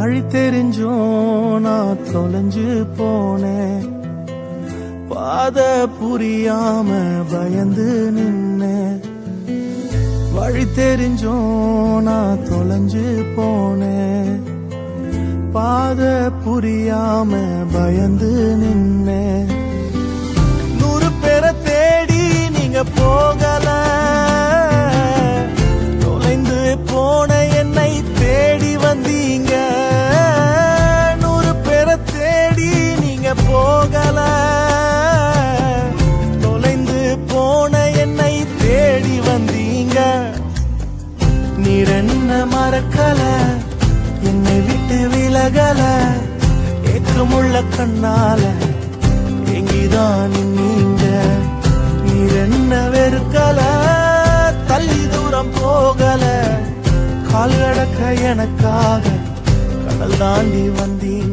வழி தெரிஞ்சோ நான் தொலைஞ்சு போனேன். பாத புரியாம பயந்து நின்னேன். வழி தெரிஞ்சோ நான் தொலைஞ்சு போனேன். பாத புரியாம பயந்து நின்னேன். போகல. தொலைந்து போன என்னை தேடி வந்தீங்க. நீர் என்ன மறக்கல என்னை விட்டு விலகல. ஏக்கமுள்ள கண்ணால எங்கிதான் நீங்க. நீர் என்ன வெறுக்கல தள்ளி தூரம் போகல. கால் கடக்க எனக்காக கடல் தாண்டி வந்தீங்க.